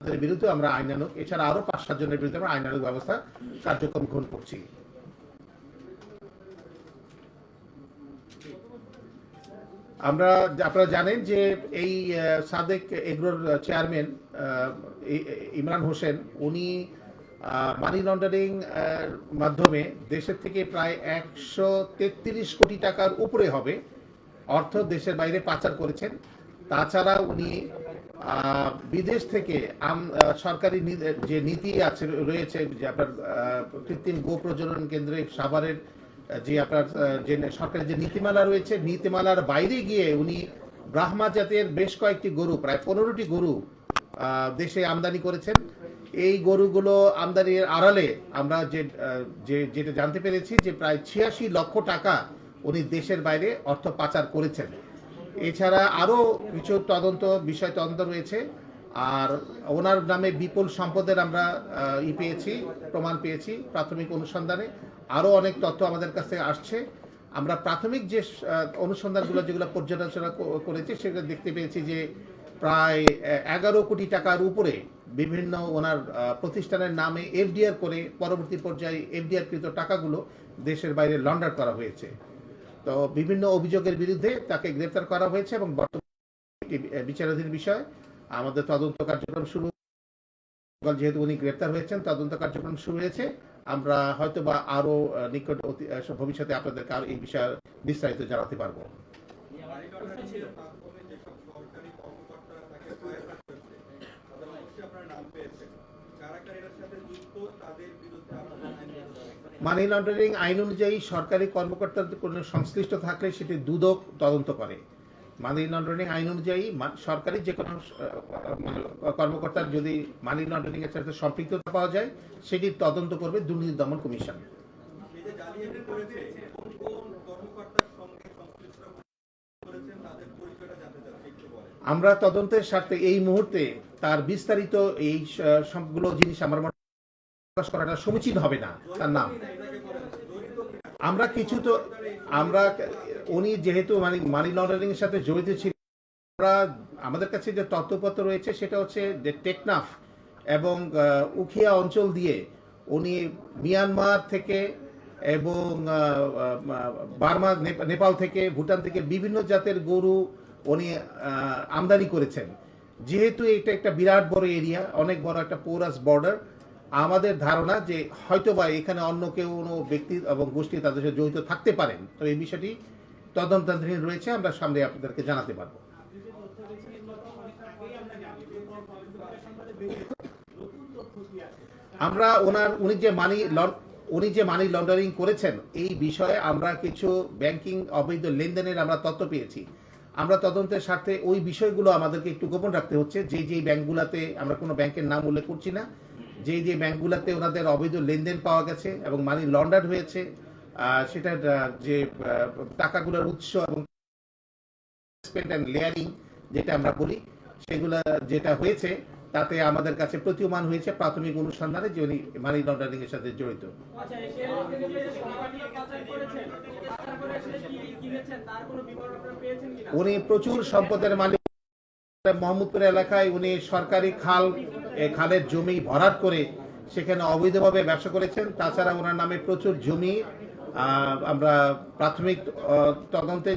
তাদের বিরুদ্ধে আমরা আইনানুক এছাড়া পাঁচ বিরুদ্ধে আমরা আইনানুক ব্যবস্থা কার্যক্রম গ্রহণ করছি। আমরা আপনারা জানেন যে এই সাদেক এগ্রোর চেয়ারম্যান ইমরান হোসেন, উনি মানি লন্ডারিং মাধ্যমে দেশের থেকে প্রায় একশো তেত্রিশ কোটি টাকার উপরে হবে অর্থ দেশের বাইরে পাচার করেছেন। তাছাড়া উনি বিদেশ থেকে সরকারি যে নীতি আছে, রয়েছে যে আপনার কৃত্রিম গো প্রজনন কেন্দ্রে সাভারের যে আপনার যে সরকারি যে নীতিমালা রয়েছে, নীতিমালার বাইরে গিয়ে উনি ব্রাহ্মা জাতের বেশ কয়েকটি গরু, প্রায় পনেরোটি গরু দেশে আমদানি করেছেন। এই গরুগুলো আমদানির আড়ালে আমরা যে, যেটা জানতে পেরেছি যে প্রায় ছিয়াশি লক্ষ টাকা উনি দেশের বাইরে অর্থ পাচার করেছেন। এছাড়া আরও কিছু তদন্ত, বিষয় তদন্ত রয়েছে। আর ওনার নামে বিপুল সম্পদের আমরা ই পেয়েছি, প্রমাণ পেয়েছি প্রাথমিক অনুসন্ধানে। আরও অনেক তথ্য আমাদের কাছে আসছে। আমরা প্রাথমিক যে অনুসন্ধানগুলো যেগুলো পর্যালোচনা করেছি, সেগুলো দেখতে পেয়েছি যে প্রায় এগারো কোটি টাকার উপরে বিভিন্ন ওনার প্রতিষ্ঠানের নামে এফডিআর করে পরবর্তী পর্যায়ে এফডিআর কৃত টাকাগুলো দেশের বাইরে লন্ডার করা হয়েছে। তো বিভিন্ন অভিযোগের বিরুদ্ধে তাকে গ্রেপ্তার করা হয়েছে এবং বর্তমানে বিচারাধীন বিষয় আমাদের তদন্ত কার্যক্রম শুরু যেহেতু উনি গ্রেপ্তার হয়েছেন তদন্ত কার্যক্রম শুরু হয়েছে আমরা হয়তো বা আরও নিকট ভবিষ্যতে আপনাদেরকে আরও এই বিষয়ে বিস্তারিত জানাতে পারব কর্মকর্তারা তাকে সহায়তা করেছে, তাদের অবশ্যই আপনারা নাম পেয়েছেন। মানি লন্ডারিং আইন অনুযায়ী সরকারি কর্মকর্তাদের কোনো সংশ্লিষ্ট থাকলে সেটি দুদক তদন্ত করে। মানি লন্ডারিং আইন অনুযায়ী সরকারি যে কোনো কর্মকর্তার যদি মানি লন্ডারিং এর সাথে সম্পৃক্ততা পাওয়া যায়, সেটি তদন্ত করবে দুর্নীতি দমন কমিশন এই যে জালিয়াতি করেছে, কোন কোন কর্মকর্তার সঙ্গে সংশ্লিষ্ট করেছেন, তাদের পরিচয়টা জানতে চাচ্ছি, একটু বলেন। আমরা তদন্তের স্বার্থে এই মুহূর্তে তার বিস্তারিত এই সবগুলো জিনিস আমার মনে প্রকাশ করাটা সমীচীন হবে না তার নাম? আমরা কিছু তো, আমরা, উনি যেহেতু মানে মানি লন্ডারিং এর সাথে জড়িত ছিল আমরা আমাদের কাছে যে তথ্যপত্র রয়েছে সেটা হচ্ছে যে টেকনাফ এবং উখিয়া অঞ্চল দিয়ে উনি মিয়ানমার থেকে এবং বার্মা নেপাল থেকে ভুটান থেকে বিভিন্ন জাতের গরু উনি আমদানি করেছেন। যেহেতু এটা একটা বিরাট বড় এরিয়া, অনেক বড় একটা পোরাস বর্ডার, আমাদের ধারণা যে হয়তো বা এখানে অন্য কেউ কোনো ব্যক্তি এবং গোষ্ঠী তাদের সাথে জড়িত থাকতে পারেন। তো এই বিষয়টি তদন্তাধীন রয়েছে, আমরা সামনে আপনাদেরকে জানাতে পারব। আমরা ওনার, উনি যে মানি উনি যে মানি লন্ডারিং করেছেন, এই বিষয়ে আমরা কিছু ব্যাংকিং অবৈধ লেনদেনের আমরা তথ্য পেয়েছি। আমরা তদন্তের স্বার্থে ওই বিষয়গুলো আমাদেরকে একটু গোপন রাখতে হচ্ছে। যে যে ব্যাংকগুলোতে আমরা কোনো ব্যাংকের নাম উল্লেখ করছি না, যে যে ব্যাংকগুলোতে ওনাদের অবৈধ লেনদেন পাওয়া গেছে এবং মানি লন্ডার হয়েছে সেটার যে টাকাগুলোর উৎস এবং লেয়ারিং যেটা আমরা বলি, সেগুলা যেটা হয়েছে, তাতে আমাদের কাছে প্রতীয়মান হয়েছে প্রাথমিক অনুসন্ধানে যে উনি মানি লন্ডারিং এর সাথে জড়িত। উনি প্রচুর সম্পদের মালিক। মোহাম্মদপুর এলাকায় উনি সরকারি খাল খালের জমি ভরাট করে সেখানে অবৈধভাবে ব্যবসা করেছেন। তাছাড়া ওনার নামে প্রচুর জমি আমরা প্রাথমিক তদন্তে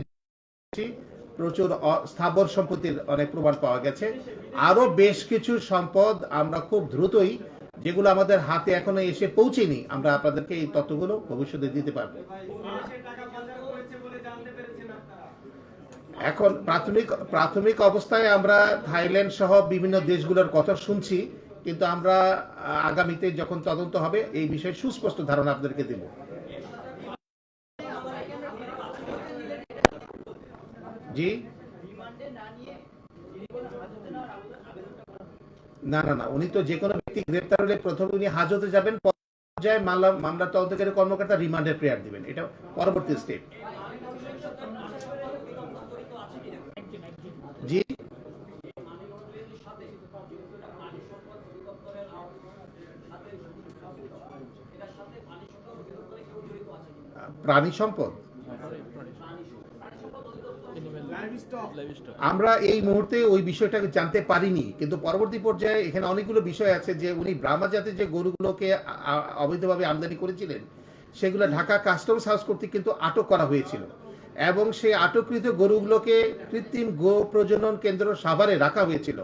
প্রচুর স্থাবর সম্পত্তির অনেক প্রমাণ পাওয়া গেছে। আরও বেশ কিছু সম্পদ আমরা খুব দ্রুতই যেগুলো আমাদের হাতে এখনও এসে পৌঁছেনি আমরা আপনাদেরকে এই তথ্যগুলো ভবিষ্যতে দিতে পারব বিদেশে টাকা পাচার করেছে বলে জানতে পেরেছেন আপনারা এখন প্রাথমিক প্রাথমিক অবস্থায় আমরা থাইল্যান্ড সহ বিভিন্ন দেশগুলোর কথা শুনছি, কিন্তু আমরা আগামীতে যখন তদন্ত হবে, এই বিষয়ে সুস্পষ্ট ধারণা আপনাদেরকে দেব। জি? না না না, উনি তো যে কোনো ব্যক্তি গ্রেপ্তার হলে প্রথমে উনি হাজতে যাবেন পর্যায়ে মামলা মামলা তদন্তকারী কর্মকর্তা রিমান্ডের প্রেয়ার দিবেন। এটা পরবর্তী স্টেপ জি প্রাণী সম্পদ? আমরা এই মুহূর্তে ওই বিষয়টাকে জানতে পারিনি, কিন্তু পরবর্তী পর্যায়ে এখানে অনেকগুলো বিষয় আছে যে উনি ব্রাহ্মা জাতের যে গরুগুলোকে অবৈধভাবে আমদানি করেছিলেন, সেগুলো ঢাকা কাস্টমস হাউস কর্তৃক কিন্তু আটক করা হয়েছিল এবং সেই আটককৃত গরুগুলোকে কৃত্রিম গো প্রজনন কেন্দ্র সাভারে রাখা হয়েছিল।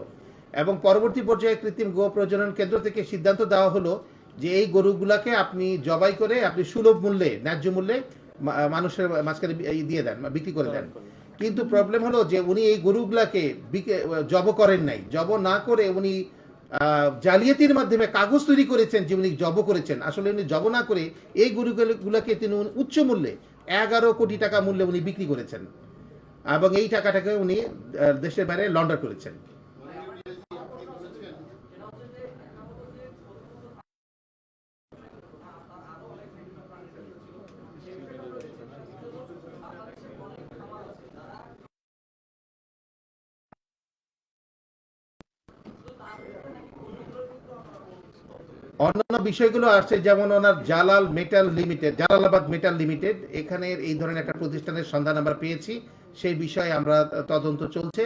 এবং পরবর্তী পর্যায়ে কৃত্রিম গো প্রজনন কেন্দ্র থেকে সিদ্ধান্ত দেওয়া হলো যে এই গরুগুলাকে আপনি জবাই করে আপনি সুলভ মূল্যে, ন্যায্য মূল্যে মানুষের মাঝখানে দিয়ে দেন বিক্রি করে দেন। কিন্তু প্রবলেম হলো যে উনি এই গরুগুলাকে জব করেন নাই। জব না করে উনি জালিয়াতির মাধ্যমে কাগজ তৈরি করেছেন যে উনি জব করেছেন। আসলে উনি জব না করে এই গরুগুলোকে তিনি উচ্চ মূল্যে, এগারো কোটি টাকা মূল্যে উনি বিক্রি করেছেন। এবং এই টাকাটাকে উনি দেশের বাইরে লন্ডার করেছেন। অন্যান্য বিষয়গুলো আসছে, যেমন ওনার Jalal metal limited, Jalalabad metal limited এখানে এই ধরনের একটা প্রতিষ্ঠানের সন্ধান আমরা পেয়েছি। সেই বিষয়ে আমরা তদন্ত চলছে।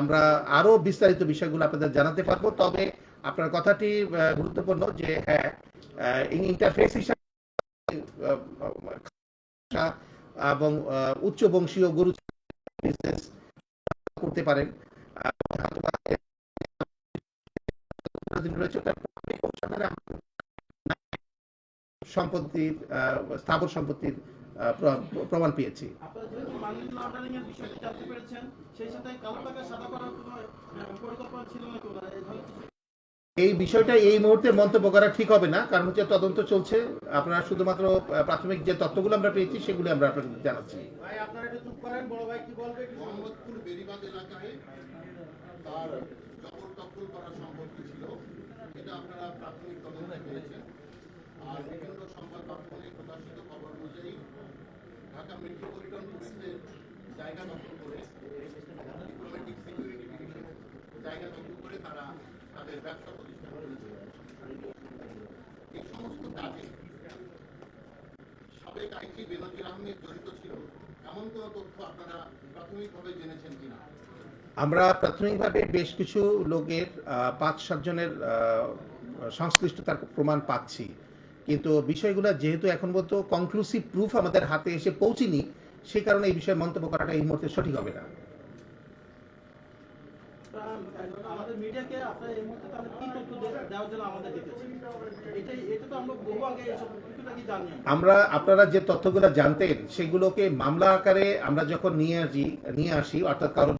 আমরা আরও বিস্তারিত বিষয়গুলো আপনাদের জানাতে পারব। তবে আপনার কথাটি গুরুত্বপূর্ণ যে হ্যাঁ ইন্টারফেস হিসাবে এবং উচ্চ বংশীয় গরু করতে পারেন। আমরা সম্পত্তির স্থাবর সম্পত্তির আহ, প্রমাণ পেয়েছি। আপনারা এই বিষয়টা এই মুহূর্তে মন্তব্য করা ঠিক হবে না কারণ হচ্ছে তদন্ত চলছে। আপনারা শুধুমাত্র প্রাথমিক যে তথ্যগুলো আমরা পেয়েছি সেগুলো আমরা আপনাদের জানাচ্ছি। আপনারা তার করা সম্পত্তি ছিল আপনারা প্রাথমিক তদন্তে পেয়েছেন আর বিভিন্ন সংবাদ মাধ্যমে প্রকাশিত খবর অনুযায়ী ঢাকা মেট্রোপলিটন পুলিশের জায়গা দখল করে ডিপ্লোম্যাটিক সিকিউরিটি জায়গা দখল করে তারা তাদের ব্যবসা প্রতিষ্ঠান এই সমস্ত কাজে সাবেক বেনজির আহমেদ জড়িত ছিল। এমন কোনো তথ্য আপনারা প্রাথমিকভাবে জেনেছেন কিনা? আমরা প্রাথমিকভাবে বেশ কিছু লোকের পাঁচ সাতজনের সংশ্লিষ্টতার প্রমাণ পাচ্ছি। কিন্তু বিষয়গুলো যেহেতু এখন পর্যন্ত কনক্লুসিভ প্রুফ আমাদের হাতে এসে পৌঁছিনি সে কারণে এই বিষয়ে মন্তব্য করাটা এই মুহূর্তে সঠিক হবে না। আমাদের মিডিয়াকে আপনারা এই মুহূর্তে তাহলে কি তথ্য দে- দেওয়ার জন্য আমাদের ডেকেছেন? এটাই এটা তো আমরা বহু আগে আপনারা যে তথ্যগুলো জানতেন সেগুলোকে মামলা আকারে আমরা যখন নিয়ে আসি নিয়ে আসি অর্থাৎ কারও